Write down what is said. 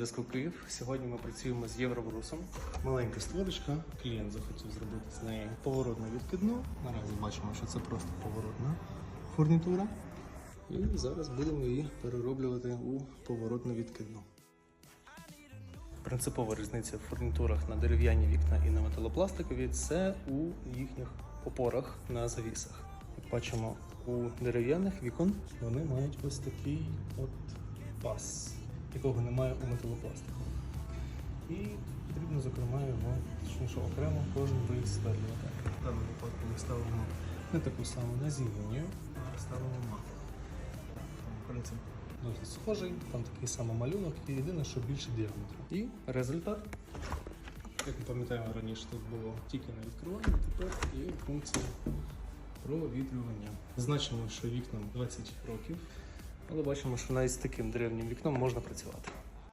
зв'язку Київ. Сьогодні ми працюємо з Євробрусом. Маленька створочка. Клієнт захотів зробити з неї поворотну відкидну. Наразі бачимо, що це просто поворотна фурнітура. І зараз будемо її перероблювати у поворотну відкидну. Принципова різниця в фурнітурах на дерев'яні вікна і на металопластикові це у їхніх опорах на завісах. Як бачимо, у дерев'яних вікон вони мають ось такий от пас, якого немає у металопластику. І потрібно, зокрема, його точніше окремо кожен висверлювати. В даному випадку ми ставимо не таку саму на назівню, а ставимо. Принцип досить схожий, там такий самий малюнок, і єдине, що більше діаметру. І результат. Як ми пам'ятаємо, раніше тут було тільки на відкривання, тепер є функція провітрювання. Значимо, що вікнам 20 років, але бачимо, що навіть з таким древнім вікном можна працювати.